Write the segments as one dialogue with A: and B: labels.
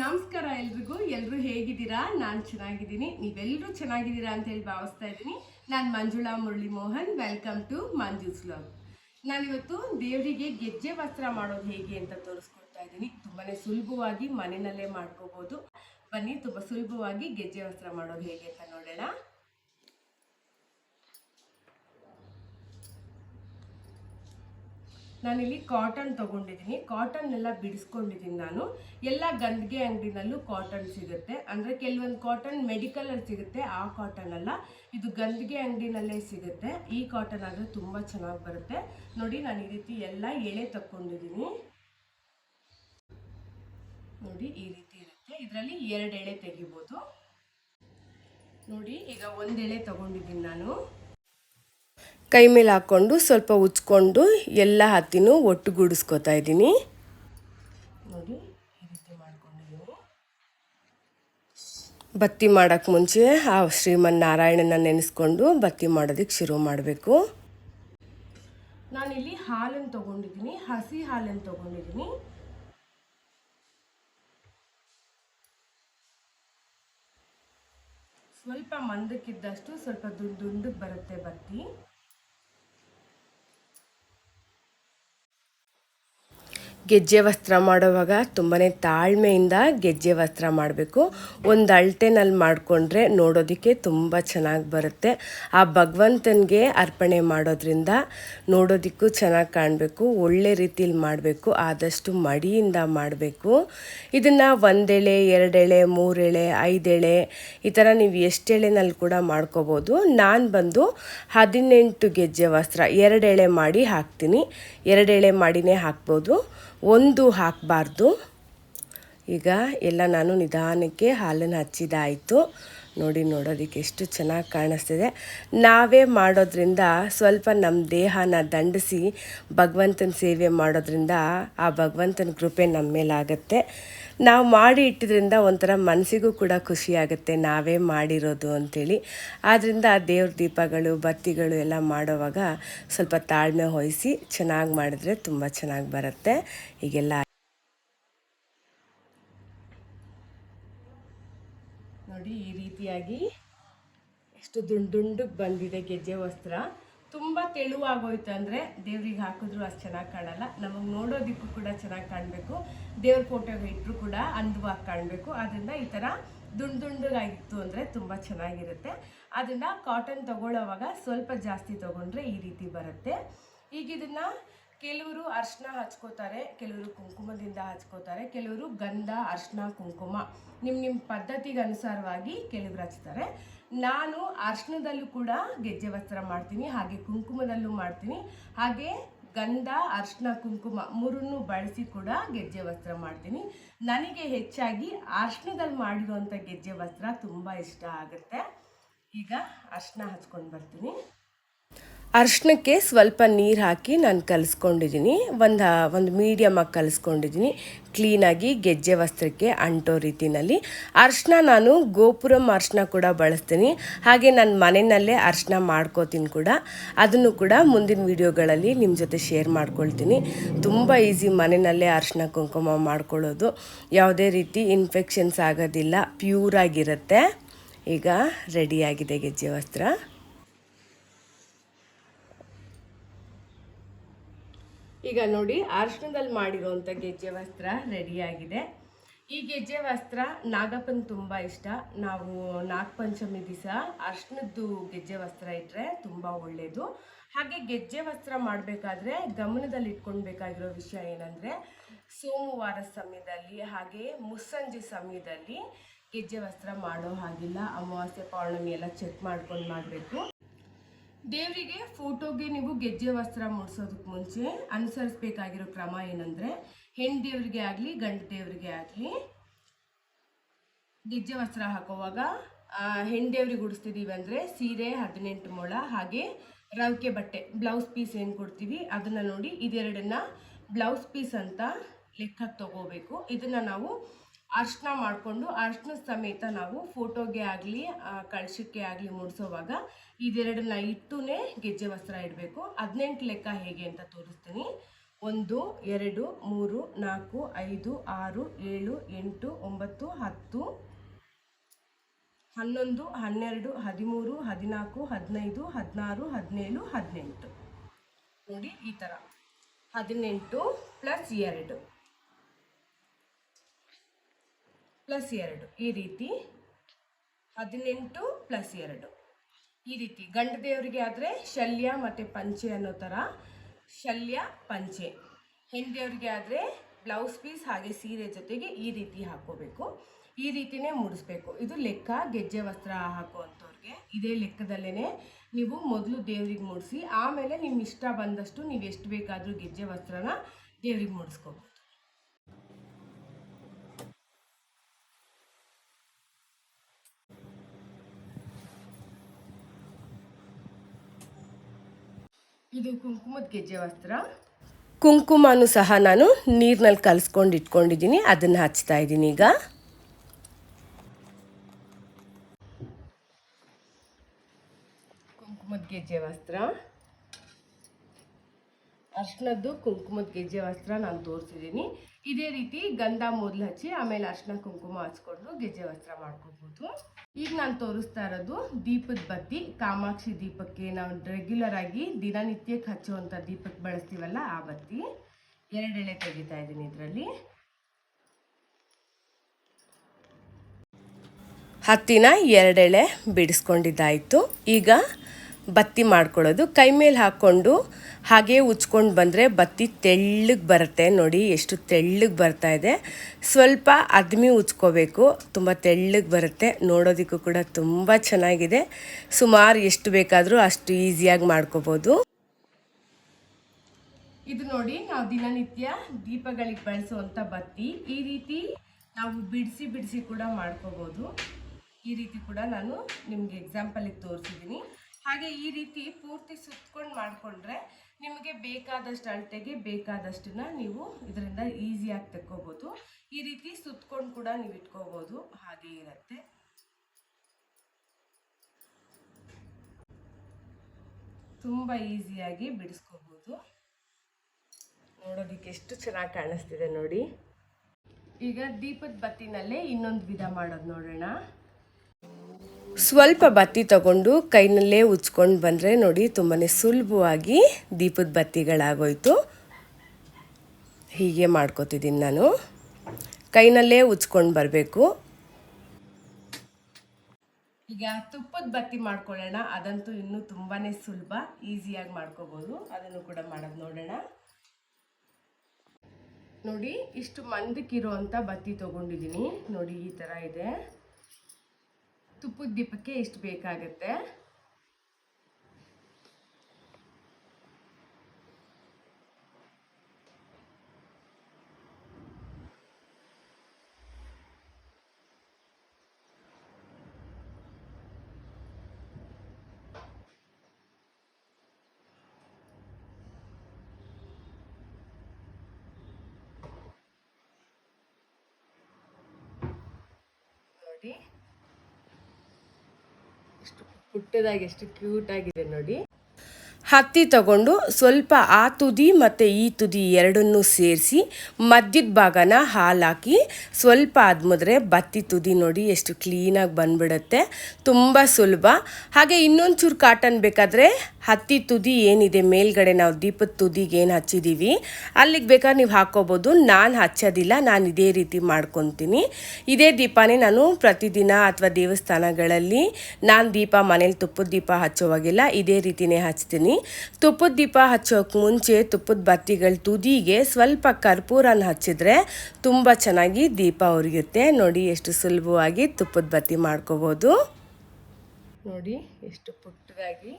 A: ನಮಸ್ಕಾರ ಎಲ್ರಿಗೂ ಎಲ್ಲರೂ ಹೇಗಿದ್ದೀರಾ ನಾನು ಚೆನ್ನಾಗಿದ್ದೀನಿ ನೀವೆಲ್ಲರೂ ಚೆನ್ನಾಗಿದ್ದೀರಾ ಅಂತ ಹೇಳಿ ಭಾವಿಸ್ತಾ ಇದ್ದೀನಿ ನಾನು ಮಂಜುಳಾ ಮುರಳಿ ಮೋಹನ್ ವೆಲ್ಕಮ್ ಟು ಮಂಜು ನಾನು ನಾನಿವತ್ತು ದೇವರಿಗೆ ಗೆಜ್ಜೆ ವಸ್ತ್ರ ಮಾಡೋದು ಹೇಗೆ ಅಂತ ತೋರಿಸ್ಕೊಡ್ತಾ ಇದ್ದೀನಿ ತುಂಬಾ ಸುಲಭವಾಗಿ ಮನೆಯಲ್ಲೇ ಮಾಡ್ಕೋಬೋದು ಬನ್ನಿ ತುಂಬ ಸುಲಭವಾಗಿ ಗೆಜ್ಜೆ ವಸ್ತ್ರ ಮಾಡೋದು ಹೇಗೆ ಅಂತ ನೋಡೋಣ ನಾನಿಲ್ಲಿ ಕಾಟನ್ ತಗೊಂಡಿದ್ದೀನಿ ಕಾಟನ್ ಎಲ್ಲ ಬಿಡಿಸ್ಕೊಂಡಿದ್ದೀನಿ ನಾನು ಎಲ್ಲ ಗಂದಿಗೆ ಅಂಗಡಿನಲ್ಲೂ ಕಾಟನ್ ಸಿಗುತ್ತೆ ಅಂದರೆ ಕೆಲವೊಂದು ಕಾಟನ್ ಮೆಡಿಕಲಲ್ಲಿ ಸಿಗುತ್ತೆ ಆ ಕಾಟನ್ ಅಲ್ಲ ಇದು ಗಂದಿಗೆ ಅಂಗಡಿನಲ್ಲೇ ಸಿಗುತ್ತೆ ಈ ಕಾಟನ್ ಆದರೆ ತುಂಬ ಚೆನ್ನಾಗಿ ಬರುತ್ತೆ ನೋಡಿ ನಾನು ಈ ರೀತಿ ಎಲ್ಲ ಎಳೆ ತಗೊಂಡಿದ್ದೀನಿ ನೋಡಿ ಈ ರೀತಿ ಇರುತ್ತೆ ಇದರಲ್ಲಿ ಎರಡು ಎಳೆ ತೆಗಿಬೋದು ನೋಡಿ ಈಗ ಒಂದೆಳೆ ಎಳೆ ತಗೊಂಡಿದ್ದೀನಿ ನಾನು ಕೈ ಮೇಲೆ ಹಾಕ್ಕೊಂಡು ಸ್ವಲ್ಪ ಉಚ್ಕೊಂಡು ಎಲ್ಲ ಹತ್ತಿನೂ ಒಟ್ಟುಗೂಡಿಸ್ಕೊತಾ ಇದ್ದೀನಿ ನೋಡಿ ಬತ್ತಿ ಮಾಡೋಕ್ಕೆ ಮುಂಚೆ ಆ ಶ್ರೀಮನ್ ನಾರಾಯಣನ ನೆನೆಸ್ಕೊಂಡು ಬತ್ತಿ ಮಾಡೋದಕ್ಕೆ ಶುರು ಮಾಡಬೇಕು ನಾನಿಲ್ಲಿ ಹಾಲನ್ನು ತೊಗೊಂಡಿದ್ದೀನಿ ಹಸಿ ಹಾಲನ್ನು ತೊಗೊಂಡಿದ್ದೀನಿ ಸ್ವಲ್ಪ ಮಂದಕ್ಕಿದ್ದಷ್ಟು ಸ್ವಲ್ಪ ದುಂಡು ದುಂಡಕ್ಕೆ ಬರುತ್ತೆ ಬತ್ತಿ ಗೆಜ್ಜೆ ವಸ್ತ್ರ ಮಾಡುವಾಗ ತುಂಬಾ ತಾಳ್ಮೆಯಿಂದ ಗೆಜ್ಜೆ ವಸ್ತ್ರ ಮಾಡಬೇಕು ಒಂದು ಅಳ್ತೆನಲ್ಲಿ ಮಾಡಿಕೊಂಡ್ರೆ ನೋಡೋದಕ್ಕೆ ತುಂಬ ಚೆನ್ನಾಗಿ ಬರುತ್ತೆ ಆ ಭಗವಂತನಿಗೆ ಅರ್ಪಣೆ ಮಾಡೋದ್ರಿಂದ ನೋಡೋದಕ್ಕೂ ಚೆನ್ನಾಗಿ ಕಾಣಬೇಕು ಒಳ್ಳೆ ರೀತಿಯಲ್ಲಿ ಮಾಡಬೇಕು ಆದಷ್ಟು ಮಡಿಯಿಂದ ಮಾಡಬೇಕು ಇದನ್ನು ಒಂದೆಳೆ ಎರಡೆಳೆ ಮೂರೆಳೆ ಐದೆಳೆ ಈ ಥರ ನೀವು ಎಷ್ಟೆಳೆನಲ್ಲಿ ಕೂಡ ಮಾಡ್ಕೋಬೋದು ನಾನು ಬಂದು ಹದಿನೆಂಟು ಗೆಜ್ಜೆ ವಸ್ತ್ರ ಎರಡೆಳೆ ಮಾಡಿ ಹಾಕ್ತೀನಿ ಎರಡೆಳೆ ಮಾಡಿನೇ ಹಾಕ್ಬೋದು ಒಂದು ಹಾಕಬಾರ್ದು ಈಗ ಎಲ್ಲ ನಾನು ನಿಧಾನಕ್ಕೆ ಹಾಲನ್ನು ಹಚ್ಚಿದಾಯಿತು ನೋಡಿ ನೋಡೋದಕ್ಕೆ ಎಷ್ಟು ಚೆನ್ನಾಗಿ ಕಾಣಿಸ್ತಿದೆ ನಾವೇ ಮಾಡೋದ್ರಿಂದ ಸ್ವಲ್ಪ ನಮ್ಮ ದೇಹನ ದಂಡಿಸಿ ಭಗವಂತನ ಸೇವೆ ಮಾಡೋದ್ರಿಂದ ಆ ಭಗವಂತನ ಕೃಪೆ ನಮ್ಮ ಮೇಲಾಗತ್ತೆ ನಾವು ಮಾಡಿ ಇಟ್ಟಿದ್ರಿಂದ ಒಂಥರ ಮನಸ್ಸಿಗೂ ಕೂಡ ಖುಷಿ ಆಗುತ್ತೆ ನಾವೇ ಮಾಡಿರೋದು ಅಂಥೇಳಿ ಆದ್ದರಿಂದ ದೇವ್ರ ದೀಪಗಳು ಬತ್ತಿಗಳು ಎಲ್ಲ ಮಾಡೋವಾಗ ಸ್ವಲ್ಪ ತಾಳ್ಮೆ ಹೊಯಿಸಿ ಚೆನ್ನಾಗಿ ಮಾಡಿದ್ರೆ ತುಂಬ ಚೆನ್ನಾಗಿ ಬರುತ್ತೆ ಈಗೆಲ್ಲ ನೋಡಿ ಈ ರೀತಿಯಾಗಿ ಎಷ್ಟು ದುಂಡು ದುಂಡಕ್ಕೆ ಬಂದಿದೆ ಗೆಜ್ಜೆ ವಸ್ತ್ರ ತುಂಬ ತೆಳುವಾಗೋಯ್ತು ಅಂದರೆ ದೇವ್ರಿಗೆ ಹಾಕಿದ್ರು ಅಷ್ಟು ಚೆನ್ನಾಗಿ ಕಾಣಲ್ಲ ನಮಗೆ ನೋಡೋದಿಕ್ಕೂ ಕೂಡ ಚೆನ್ನಾಗಿ ಕಾಣಬೇಕು ದೇವ್ರ ಫೋಟೋಗೆ ಇಟ್ಟರು ಕೂಡ ಅಂದವಾಗಿ ಕಾಣಬೇಕು ಅದನ್ನು ಈ ಥರ ದುಂಡು ದುಂಡಗಾಗಿತ್ತು ಅಂದರೆ ತುಂಬ ಚೆನ್ನಾಗಿರುತ್ತೆ ಅದನ್ನು ಕಾಟನ್ ತೊಗೊಳ್ಳೋವಾಗ ಸ್ವಲ್ಪ ಜಾಸ್ತಿ ತೊಗೊಂಡ್ರೆ ಈ ರೀತಿ ಬರುತ್ತೆ ಈಗ ಕೆಲವರು ಅರ್ಶಿನ ಹಚ್ಕೋತಾರೆ ಕೆಲವರು ಕುಂಕುಮದಿಂದ ಹಚ್ಕೋತಾರೆ ಕೆಲವರು ಗಂಧ ಅರ್ಶಿನ ಕುಂಕುಮ ನಿಮ್ಮ ನಿಮ್ಮ ಪದ್ಧತಿಗೆ ಅನುಸಾರವಾಗಿ ಕೆಲವರು ಹಚ್ತಾರೆ ನಾನು ಅರ್ಶಿನದಲ್ಲೂ ಕೂಡ ಗೆಜ್ಜೆ ವಸ್ತ್ರ ಮಾಡ್ತೀನಿ ಹಾಗೆ ಕುಂಕುಮದಲ್ಲೂ ಮಾಡ್ತೀನಿ ಹಾಗೆ ಗಂಧ ಅರ್ಶಿನ ಕುಂಕುಮ ಮೂರನ್ನು ಬಳಸಿ ಕೂಡ ಗೆಜ್ಜೆ ವಸ್ತ್ರ ಮಾಡ್ತೀನಿ ನನಗೆ ಹೆಚ್ಚಾಗಿ ಅರ್ಶಿನದಲ್ಲಿ ಮಾಡಿರುವಂಥ ಗೆಜ್ಜೆ ವಸ್ತ್ರ ತುಂಬ ಇಷ್ಟ ಆಗುತ್ತೆ ಈಗ ಅರ್ಶಿನ ಹಚ್ಕೊಂಡು ಬರ್ತೀನಿ ಅರ್ಶಿಣಕ್ಕೆ ಸ್ವಲ್ಪ ನೀರು ಹಾಕಿ ನಾನು ಕಲಿಸ್ಕೊಂಡಿದ್ದೀನಿ ಒಂದು ಒಂದು ಮೀಡಿಯಮಾಗಿ ಕಲಿಸ್ಕೊಂಡಿದ್ದೀನಿ ಕ್ಲೀನಾಗಿ ಗೆಜ್ಜೆ ವಸ್ತ್ರಕ್ಕೆ ಅಂಟೋ ರೀತಿಯಲ್ಲಿ ಅರ್ಶಿನ ನಾನು ಗೋಪುರಂ ಅರ್ಶಿನ ಕೂಡ ಬಳಸ್ತೀನಿ ಹಾಗೆ ನಾನು ಮನೆಯಲ್ಲೇ ಅರ್ಶಿನ ಮಾಡ್ಕೋತೀನಿ ಕೂಡ ಅದನ್ನು ಕೂಡ ಮುಂದಿನ ವೀಡಿಯೋಗಳಲ್ಲಿ ನಿಮ್ಮ ಜೊತೆ ಶೇರ್ ಮಾಡ್ಕೊಳ್ತೀನಿ ತುಂಬ ಈಸಿ ಮನೆಯಲ್ಲೇ ಅರ್ಶಿನ ಕುಂಕುಮ ಮಾಡ್ಕೊಳ್ಳೋದು ಯಾವುದೇ ರೀತಿ ಇನ್ಫೆಕ್ಷನ್ಸ್ ಆಗೋದಿಲ್ಲ ಪ್ಯೂರಾಗಿರುತ್ತೆ ಈಗ ರೆಡಿಯಾಗಿದೆ ಗೆಜ್ಜೆ ವಸ್ತ್ರ ಈಗ ನೋಡಿ ಅರ್ಶನದಲ್ಲಿ ಮಾಡಿರುವಂಥ ಗೆಜ್ಜೆ ವಸ್ತ್ರ ರೆಡಿಯಾಗಿದೆ ಈ ಗೆಜ್ಜೆ ವಸ್ತ್ರ ನಾಗಪ್ಪನ ತುಂಬ ಇಷ್ಟ ನಾವು ನಾಗಪಂಚಮಿ ದಿವಸ ಅರ್ಶನದ್ದು ಗೆಜ್ಜೆ ವಸ್ತ್ರ ಇಟ್ಟರೆ ತುಂಬ ಒಳ್ಳೆಯದು ಹಾಗೆ ಗೆಜ್ಜೆ ವಸ್ತ್ರ ಮಾಡಬೇಕಾದ್ರೆ ಗಮನದಲ್ಲಿ ಇಟ್ಕೊಳ್ಬೇಕಾಗಿರೋ ವಿಷಯ ಏನಂದರೆ ಸೋಮವಾರ ಸಮಯದಲ್ಲಿ ಹಾಗೆ ಮುಸ್ಸಂಜೆ ಸಮಯದಲ್ಲಿ ಗೆಜ್ಜೆ ವಸ್ತ್ರ ಮಾಡೋ ಹಾಗಿಲ್ಲ ಅಮಾವಾಸ್ಯೆ ಪೌರ್ಣಮಿ ಎಲ್ಲ ಚೆಕ್ ಮಾಡ್ಕೊಂಡು ಮಾಡಬೇಕು ದೇವರಿಗೆ ಫೋಟೋಗೆ ನೀವು ಗೆಜ್ಜೆ ವಸ್ತ್ರ ಮೂಡಿಸೋದಕ್ಕೆ ಮುಂಚೆ ಅನುಸರಿಸಬೇಕಾಗಿರೋ ಕ್ರಮ ಏನಂದರೆ ಹೆಣ್ಣು ದೇವರಿಗೆ ಆಗಲಿ ಗಂಡು ದೇವರಿಗೆ ಆಗಲಿ ಗೆಜ್ಜೆ ವಸ್ತ್ರ ಹಾಕೋವಾಗ ಹೆಣ್ಣು ದೇವ್ರಿಗೆ ಉಡಿಸ್ತಿದ್ದೀವಿ ಅಂದರೆ ಸೀರೆ ಹದಿನೆಂಟು ಮೊಳ ಹಾಗೆ ರವಿಕೆ ಬಟ್ಟೆ ಬ್ಲೌಸ್ ಪೀಸ್ ಏನು ಕೊಡ್ತೀವಿ ಅದನ್ನು ನೋಡಿ ಇದೆರಡನ್ನ ಬ್ಲೌಸ್ ಪೀಸ್ ಅಂತ ಲೆಕ್ಕಕ್ಕೆ ತಗೋಬೇಕು ಇದನ್ನು ನಾವು ಅರ್ಶನ ಮಾಡಿಕೊಂಡು ಅರ್ಶನ ಸಮೇತ ನಾವು ಫೋಟೋಗೆ ಆಗಲಿ ಕಳಶಕ್ಕೆ ಆಗಲಿ ಮುಡಿಸೋವಾಗ ಇದೆರಡನ್ನ ಇಟ್ಟುನೇ ಗೆಜ್ಜೆ ವಸ್ತ್ರ ಇಡಬೇಕು ಹದಿನೆಂಟು ಲೆಕ್ಕ ಹೇಗೆ ಅಂತ ತೋರಿಸ್ತೀನಿ ಒಂದು ಎರಡು ಮೂರು ನಾಲ್ಕು ಐದು ಆರು ಏಳು ಎಂಟು ಒಂಬತ್ತು ಹತ್ತು ಹನ್ನೊಂದು ಹನ್ನೆರಡು ಹದಿಮೂರು ಹದಿನಾಲ್ಕು ಹದಿನೈದು ಹದಿನಾರು ಹದಿನೇಳು ಹದಿನೆಂಟು ನೋಡಿ ಈ ಥರ ಹದಿನೆಂಟು ಪ್ಲಸ್ ಎರಡು ಪ್ಲಸ್ ಎರಡು ಈ ರೀತಿ ಹದಿನೆಂಟು ಪ್ಲಸ್ ಎರಡು ಈ ರೀತಿ ಗಂಡ ದೇವರಿಗೆ ಆದರೆ ಶಲ್ಯ ಮತ್ತು ಪಂಚೆ ಅನ್ನೋ ಥರ ಶಲ್ಯ ಪಂಚೆ ಹೆಣ್ಣು ಆದರೆ ಬ್ಲೌಸ್ ಪೀಸ್ ಹಾಗೆ ಸೀರೆ ಜೊತೆಗೆ ಈ ರೀತಿ ಹಾಕೋಬೇಕು ಈ ರೀತಿನೇ ಮೂಡಿಸ್ಬೇಕು ಇದು ಲೆಕ್ಕ ಗೆಜ್ಜೆ ವಸ್ತ್ರ ಹಾಕುವಂಥವ್ರಿಗೆ ಇದೇ ಲೆಕ್ಕದಲ್ಲೇ ನೀವು ಮೊದಲು ದೇವ್ರಿಗೆ ಮೂಡಿಸಿ ಆಮೇಲೆ ನಿಮ್ಮ ಇಷ್ಟ ಬಂದಷ್ಟು ನೀವು ಎಷ್ಟು ಬೇಕಾದರೂ ಗೆಜ್ಜೆ ವಸ್ತ್ರನ ದೇವ್ರಿಗೆ ಮುಡಿಸ್ಕೋಬೇಕು ಇದು ಕುಂಕುಮದ ಗೆಜ್ಜೆ ವಸ್ತ್ರ ಕುಂಕುಮನೂ ಸಹ ನಾನು ನೀರಿನಲ್ಲಿ ಕಲಸ್ಕೊಂಡು ಇಟ್ಕೊಂಡಿದ್ದೀನಿ ಅದನ್ನು ಹಚ್ತಾ ಇದ್ದೀನಿ ಈಗ ಕುಂಕುಮದ ಗೆಜ್ಜೆ ವಸ್ತ್ರ ಅರ್ಶನದ್ದು ಕುಂಕುಮದ ಗೆಜ್ಜೆ ವಸ್ತ್ರ ನಾನು ತೋರಿಸಿದ್ದೀನಿ ಇದೇ ರೀತಿ ಗಂಧ ಮೊದಲು ಹಚ್ಚಿ ಆಮೇಲೆ ಅರ್ಶನ ಕುಂಕುಮ ಹಚ್ಕೊಂಡು ಗೆಜ್ಜೆ ವಸ್ತ್ರ ಮಾಡ್ಕೋಬೋದು ಈಗ ನಾನು ತೋರಿಸ್ತಾ ಇರೋದು ದೀಪದ ಬತ್ತಿ ಕಾಮಾಕ್ಷಿ ದೀಪಕ್ಕೆ ನಾವು ರೆಗ್ಯುಲರ್ ಆಗಿ ದಿನನಿತ್ಯಕ್ಕೆ ಹಚ್ಚುವಂಥ ದೀಪಕ್ಕೆ ಬಳಸ್ತೀವಲ್ಲ ಆ ಬತ್ತಿ ಎರಡೆಳೆ ತೆಗಿತಾ ಇದ್ದೀನಿ ಇದರಲ್ಲಿ ಹತ್ತಿನ ಎರಡೆಳೆ ಬಿಡಿಸ್ಕೊಂಡಿದ್ದಾಯಿತು ಈಗ ಬತ್ತಿ ಮಾಡ್ಕೊಳ್ಳೋದು ಕೈ ಮೇಲೆ ಹಾಕ್ಕೊಂಡು ಹಾಗೆ ಉಚ್ಕೊಂಡು ಬಂದರೆ ಬತ್ತಿ ತೆಳ್ಳಗೆ ಬರುತ್ತೆ ನೋಡಿ ಎಷ್ಟು ತೆಳ್ಳಗೆ ಬರ್ತಾ ಇದೆ ಸ್ವಲ್ಪ ಅದ್ಮಿ ಉಚ್ಕೋಬೇಕು ತುಂಬ ತೆಳ್ಳಗೆ ಬರುತ್ತೆ ನೋಡೋದಕ್ಕೂ ಕೂಡ ತುಂಬ ಚೆನ್ನಾಗಿದೆ ಸುಮಾರು ಎಷ್ಟು ಬೇಕಾದರೂ ಅಷ್ಟು ಈಸಿಯಾಗಿ ಮಾಡ್ಕೋಬೋದು ಇದು ನೋಡಿ ನಾವು ದಿನನಿತ್ಯ ದೀಪಗಳಿಗೆ ಬಳಸುವಂಥ ಬತ್ತಿ ಈ ರೀತಿ ನಾವು ಬಿಡಿಸಿ ಬಿಡಿಸಿ ಕೂಡ ಮಾಡ್ಕೋಬೋದು ಈ ರೀತಿ ಕೂಡ ನಾನು ನಿಮಗೆ ಎಕ್ಸಾಂಪಲಿಗೆ ತೋರಿಸಿದ್ದೀನಿ ಹಾಗೆ ಈ ರೀತಿ ಪೂರ್ತಿ ಸುತ್ಕೊಂಡು ಮಾಡಿಕೊಂಡ್ರೆ ನಿಮಗೆ ಬೇಕಾದಷ್ಟು ಅಳತೆಗೆ ಬೇಕಾದಷ್ಟನ್ನ ನೀವು ಇದರಿಂದ ಈಸಿಯಾಗಿ ತಕ್ಕೋಬೋದು ಈ ರೀತಿ ಸುತ್ಕೊಂಡು ಕೂಡ ನೀವು ಇಟ್ಕೋಬೋದು ಹಾಗೆ ಇರುತ್ತೆ ತುಂಬ ಈಸಿಯಾಗಿ ಬಿಡಿಸ್ಕೋಬೋದು ನೋಡೋದಕ್ಕೆ ಎಷ್ಟು ಚೆನ್ನಾಗಿ ಕಾಣಿಸ್ತಿದೆ ನೋಡಿ ಈಗ ದೀಪದ ಬತ್ತಿನಲ್ಲೇ ಇನ್ನೊಂದು ವಿಧ ಮಾಡೋದು ನೋಡೋಣ ಸ್ವಲ್ಪ ಬತ್ತಿ ತಗೊಂಡು ಕೈನಲ್ಲೇ ಉಚ್ಕೊಂಡು ಬಂದರೆ ನೋಡಿ ತುಂಬಾ ಸುಲಭವಾಗಿ ದೀಪದ ಬತ್ತಿಗಳಾಗೋಯ್ತು ಹೀಗೆ ಮಾಡ್ಕೋತಿದ್ದೀನಿ ನಾನು ಕೈನಲ್ಲೇ ಉಚ್ಕೊಂಡು ಬರಬೇಕು ಈಗ ತುಪ್ಪದ ಬತ್ತಿ ಮಾಡ್ಕೊಳ್ಳೋಣ ಅದಂತೂ ಇನ್ನೂ ತುಂಬಾ ಸುಲಭ ಈಸಿಯಾಗಿ ಮಾಡ್ಕೋಬೋದು ಅದನ್ನು ಕೂಡ ಮಾಡೋದು ನೋಡೋಣ ನೋಡಿ ಇಷ್ಟು ಮಂದಕ್ಕಿರುವಂಥ ಬತ್ತಿ ತೊಗೊಂಡಿದ್ದೀನಿ ನೋಡಿ ಈ ಥರ ಇದೆ ತುಪ್ಪದ ದೀಪಕ್ಕೆ ಇಷ್ಟು ಬೇಕಾಗುತ್ತೆ ನೋಡಿ ಎಷ್ಟು ಪುಟ್ಟದಾಗಿ ಎಷ್ಟು ಕ್ಯೂಟ್ ಆಗಿದೆ ನೋಡಿ ಹತ್ತಿ ತಗೊಂಡು ಸ್ವಲ್ಪ ಆ ತುದಿ ಮತ್ತು ಈ ತುದಿ ಎರಡನ್ನೂ ಸೇರಿಸಿ ಮಧ್ಯದ ಭಾಗನ ಹಾಲು ಹಾಕಿ ಸ್ವಲ್ಪ ಆದ್ಮಿದ್ರೆ ಬತ್ತಿ ತುದಿ ನೋಡಿ ಎಷ್ಟು ಕ್ಲೀನಾಗಿ ಬಂದ್ಬಿಡುತ್ತೆ ತುಂಬ ಸುಲಭ ಹಾಗೆ ಇನ್ನೊಂಚೂರು ಕಾಟನ್ ಬೇಕಾದರೆ ಹತ್ತಿ ತುದಿ ಏನಿದೆ ಮೇಲ್ಗಡೆ ನಾವು ದೀಪದ ತುದಿಗೆ ಏನು ಹಚ್ಚಿದ್ದೀವಿ ಅಲ್ಲಿಗೆ ಬೇಕಾದ್ರೆ ನೀವು ಹಾಕ್ಕೋಬೋದು ನಾನು ಹಚ್ಚೋದಿಲ್ಲ ನಾನು ಇದೇ ರೀತಿ ಮಾಡ್ಕೊತೀನಿ ಇದೇ ದೀಪನೇ ನಾನು ಪ್ರತಿದಿನ ಅಥವಾ ದೇವಸ್ಥಾನಗಳಲ್ಲಿ ನಾನು ದೀಪ ಮನೇಲಿ ತುಪ್ಪದ ದೀಪ ಹಚ್ಚೋವಾಗಿಲ್ಲ ಇದೇ ರೀತಿನೇ ಹಚ್ತೀನಿ ತುಪ್ಪದ ದೀಪ ಹಚ್ಚೋಕೆ ಮುಂಚೆ ತುಪ್ಪದ ಬತ್ತಿಗಳ ತುದಿಗೆ ಸ್ವಲ್ಪ ಕರ್ಪೂರನ ಹಚ್ಚಿದ್ರೆ ತುಂಬ ಚೆನ್ನಾಗಿ ದೀಪ ಉರಿಯುತ್ತೆ ನೋಡಿ ಎಷ್ಟು ಸುಲಭವಾಗಿ ತುಪ್ಪದ ಬತ್ತಿ ಮಾಡ್ಕೋಬೋದು ನೋಡಿ ಎಷ್ಟು ಪುಟ್ಟದಾಗಿ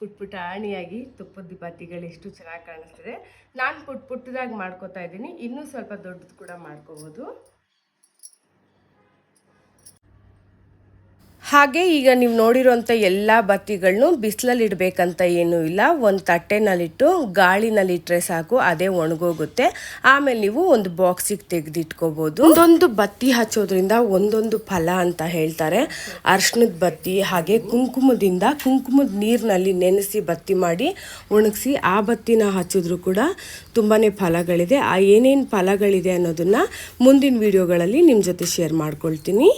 A: ಪುಟ್ಪುಟ್ಟ ಆಣಿಯಾಗಿ ತುಪ್ಪದ ದಿಪಾತಿಗಳು ಎಷ್ಟು ಚೆನ್ನಾಗಿ ಕಾಣಿಸ್ತಿದೆ ನಾನು ಪುಟ್ ಪುಟ್ಟದಾಗಿ ಮಾಡ್ಕೋತಾ ಇದ್ದೀನಿ ಇನ್ನೂ ಸ್ವಲ್ಪ ದೊಡ್ಡದು ಕೂಡ ಮಾಡ್ಕೋಬೋದು ಹಾಗೆ ಈಗ ನೀವು ನೋಡಿರುವಂಥ ಎಲ್ಲ ಬತ್ತಿಗಳನ್ನೂ ಬಿಸಿಲಲ್ಲಿ ಇಡಬೇಕಂತ ಏನೂ ಇಲ್ಲ ಒಂದು ತಟ್ಟೆನಲ್ಲಿಟ್ಟು ಗಾಳಿನಲ್ಲಿಟ್ಟರೆ ಸಾಕು ಅದೇ ಒಣಗೋಗುತ್ತೆ ಆಮೇಲೆ ನೀವು ಒಂದು ಬಾಕ್ಸಿಗೆ ತೆಗೆದಿಟ್ಕೋಬೋದು ಒಂದೊಂದು ಬತ್ತಿ ಹಚ್ಚೋದ್ರಿಂದ ಒಂದೊಂದು ಫಲ ಅಂತ ಹೇಳ್ತಾರೆ ಅರ್ಶಿಣದ ಬತ್ತಿ ಹಾಗೆ ಕುಂಕುಮದಿಂದ ಕುಂಕುಮದ ನೀರಿನಲ್ಲಿ ನೆನೆಸಿ ಬತ್ತಿ ಮಾಡಿ ಒಣಗಿಸಿ ಆ ಬತ್ತಿನ ಹಚ್ಚಿದ್ರೂ ಕೂಡ ತುಂಬಾ ಫಲಗಳಿದೆ ಆ ಏನೇನು ಫಲಗಳಿದೆ ಅನ್ನೋದನ್ನು ಮುಂದಿನ ವಿಡಿಯೋಗಳಲ್ಲಿ ನಿಮ್ಮ ಜೊತೆ ಶೇರ್ ಮಾಡ್ಕೊಳ್ತೀನಿ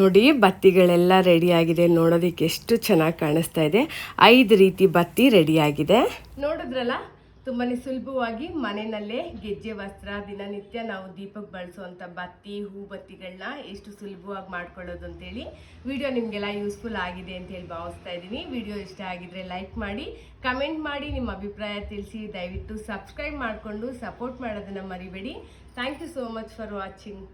A: ನೋಡಿ ಬತ್ತಿಗಳೆಲ್ಲ ರೆಡಿಯಾಗಿದೆ ನೋಡೋದಕ್ಕೆ ಎಷ್ಟು ಚೆನ್ನಾಗಿ ಕಾಣಿಸ್ತಾ ಇದೆ ಐದು ರೀತಿ ಬತ್ತಿ ರೆಡಿಯಾಗಿದೆ ನೋಡಿದ್ರಲ್ಲ ತುಂಬಾ ಸುಲಭವಾಗಿ ಮನೆಯಲ್ಲೇ ಗೆಜ್ಜೆ ವಸ್ತ್ರ ದಿನನಿತ್ಯ ನಾವು ದೀಪಕ್ಕೆ ಬಳಸುವಂಥ ಬತ್ತಿ ಹೂ ಬತ್ತಿಗಳನ್ನ ಎಷ್ಟು ಸುಲಭವಾಗಿ ಮಾಡ್ಕೊಳ್ಳೋದು ಅಂತೇಳಿ ವಿಡಿಯೋ ನಿಮಗೆಲ್ಲ ಯೂಸ್ಫುಲ್ ಆಗಿದೆ ಅಂತೇಳಿ ಭಾವಿಸ್ತಾ ಇದ್ದೀನಿ ವಿಡಿಯೋ ಇಷ್ಟ ಆಗಿದ್ರೆ ಲೈಕ್ ಮಾಡಿ ಕಮೆಂಟ್ ಮಾಡಿ ನಿಮ್ಮ ಅಭಿಪ್ರಾಯ ತಿಳಿಸಿ ದಯವಿಟ್ಟು ಸಬ್ಸ್ಕ್ರೈಬ್ ಮಾಡಿಕೊಂಡು ಸಪೋರ್ಟ್ ಮಾಡೋದನ್ನು ಮರಿಬೇಡಿ thank you so much for watching